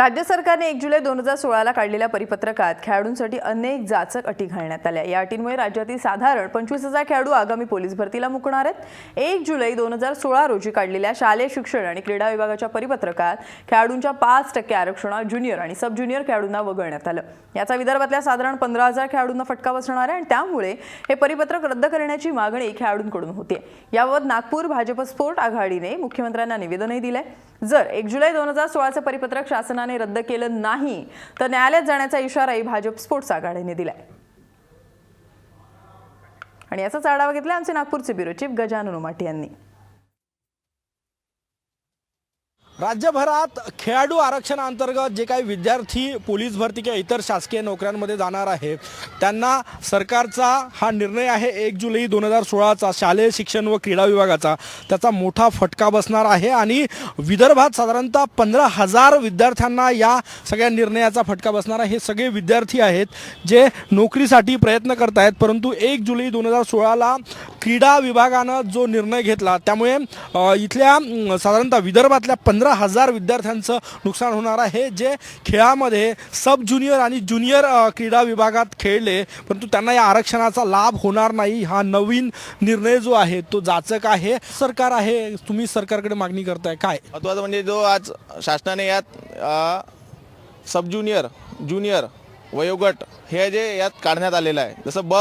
राज्य सरकारने एक जुलै दोन हजार सोळाला काढलेल्या परिपत्रकात खेळाडूंसाठी अनेक जाचक अटी घालण्यात आल्या. या अटींमुळे राज्यातील साधारण पंचवीस हजार खेळाडू आगामी पोलीस भरतीला मुकणार आहेत. एक जुलै दोन हजार सोळा रोजी काढलेल्या शालेय शिक्षण आणि क्रीडा विभागाच्या परिपत्रकात खेळाडूंच्या पाच टक्के आरक्षणात ज्युनियर आणि सब ज्युनियर खेळाडूंना वगळण्यात आलं. याचा विदर्भातल्या साधारण पंधरा हजार खेळाडूंना फटका बसणार आहे आणि त्यामुळे हे परिपत्रक रद्द करण्याची मागणी खेळाडूंकडून होते. याबाबत नागपूर भाजप स्पोर्ट आघाडीने मुख्यमंत्र्यांना निवेदनही दिलंय. जर एक जुलै दोन हजार सोळाचं परिपत्रक शासनाने रद्द केलं नाही तर न्यायालयात जाण्याचा इशाराही भाजप स्पोर्ट्स आघाडीने दिलाय. आणि याचाच आढावा घेतला आमचे नागपूरचे ब्युरो चीफ गजानन उमाटे यांनी. राज्यभरात खेळाडू आरक्षणाअंतर्गत जे काही विद्यार्थी पोलीस भरती किंवा इतर शासकीय नोकऱ्यांमध्ये जाणार आहे त्यांना सरकारचा हा निर्णय आहे. एक जुलै दोन हजार सोळाचा शालेय शिक्षण व क्रीडा विभागाचा. त्याचा मोठा फटका बसणार आहे आणि विदर्भात साधारणतः पंधरा हजार विद्यार्थ्यांना या सगळ्या निर्णयाचा फटका बसणार आहे. हे सगळे विद्यार्थी आहेत जे नोकरीसाठी प्रयत्न करत आहेत परंतु एक जुलै दोन हजार सोळाला क्रीडा विभागानं जो निर्णय घेतला त्यामुळे इथल्या साधारणतः विदर्भातल्या पंधरा हजार विद्यार्थ्यांचं नुकसान होणार आहे जे खेळामध्ये सब ज्युनियर आणि ज्युनियर क्रीडा विभागात खेळले परंतु त्यांना या आरक्षणाचा लाभ होणार नाही हा नवीन निर्णय जो आहे तो जाचक आहे. सरकार आहे तुम्ही सरकारकडे मागणी करताय काय? महत्त्वाचं म्हणजे जो आज शासनाने यात सब ज्युनियर ज्युनियर वयोगट हे जे यात काढण्यात आलेलं आहे जसं ब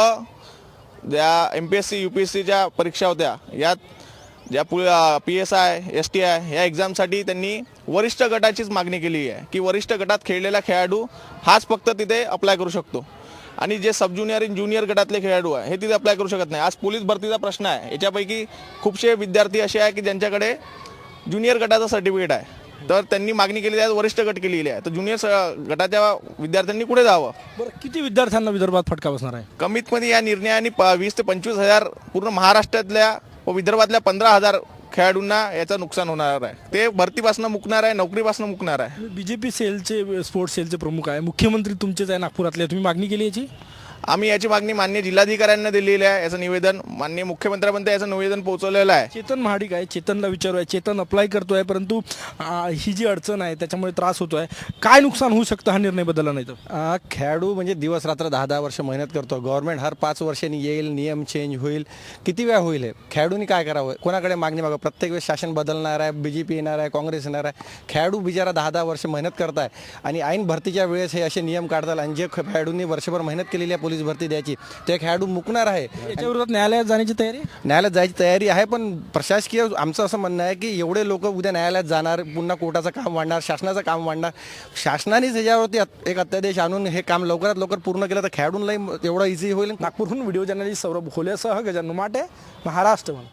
ज्या M P S C U P S सीच्या परीक्षा होत्या यात ज्या पु P S I S T I या एक्झामसाठी त्यांनी वरिष्ठ गटाचीच मागणी केली आहे की वरिष्ठ गटात खेळलेला खेळाडू हाच फक्त तिथे अप्लाय करू शकतो. आणि जे सब ज्युनियर इन ज्युनियर गटातले खेळाडू आहे हे तिथे अप्लाय करू शकत नाही. आज पोलीस भरतीचा प्रश्न आहे याच्यापैकी खूपसे विद्यार्थी असे आहे की ज्यांच्याकडे ज्युनियर गटाचं सर्टिफिकेट आहे. तर त्यांनी मागणी केली आहे वरिष्ठ गट केलेली आहे. तर ज्युनियर स- गटाच्या विद्यार्थ्यांनी पुढे जावं? बरं किती विद्यार्थ्यांना विदर्भात फटका बसणार आहे? कमीत कमी या निर्णयाने वीस ते पंचवीस हजार पूर्ण महाराष्ट्रातल्या व विदर्भातल्या पंधरा हजार खेळाडूंना याचं नुकसान होणार आहे. ते भरतीपासून मुकणार आहे नोकरीपासून मुकणार आहे. बी जे पी सेलचे स्पोर्ट्स सेलचे प्रमुख आहे. मुख्यमंत्री तुमचेच आहे नागपुरातले. तुम्ही मागणी केली याची? आम्ही याची मागणी मान्य जिल्हाधिकाऱ्यांना दिलेली आहे. याचं निवेदन मान्य मुख्यमंत्र्यांपर्यंत याचं निवेदन पोहोचवलेलं आहे. चेतन महाडिक आहे. चेतनला विचारूया. चेतन अप्लाय करतोय परंतु आ, ही जी अडचण आहे त्याच्यामुळे त्रास होतोय. काय नुकसान होऊ शकतं हा निर्णय बदलला नाही तर? आ, खेळाडू म्हणजे दिवस रात्र दहा दहा वर्ष मेहनत करतो. गव्हर्नमेंट हर पाच वर्षांनी येईल नियम चेंज होईल. किती वेळा होईल हे? खेळाडूंनी काय करावं? कोणाकडे मागणी मागा प्रत्येक वेळेस शासन बदलणार आहे बी जे पी येणार आहे काँग्रेस येणार आहे. खेळाडू बिचारा दहा दहा वर्ष मेहनत करत आहे आणि ऐन भरतीच्या वेळेस हे असे नियम काढतात. आणि जे खेळाडूंनी वर्षभर मेहनत केलेली आहे पोलीस भरती द्यायची. ते खेळाडू मुकणार आहे. याच्या विरोधात न्यायालयात जाण्याची तयारी? न्यायालयात जायची तयारी आहे पण प्रशासकीय आमचं असं म्हणणं आहे की एवढे लोक उद्या न्यायालयात जाणार पुन्हा कोर्टाचं काम वाढणार शासनाचं काम वाढणार. शासनानेच याच्यावरती एक अत्यादेश आणून हे काम लवकरात लवकर पूर्ण केलं तर खेळाडूंनाही एवढं इझी होईल. नागपूरहून व्हिडिओ जर्नलिस्ट सौरभ खोलेसह गजानन माटे महाराष्ट्र.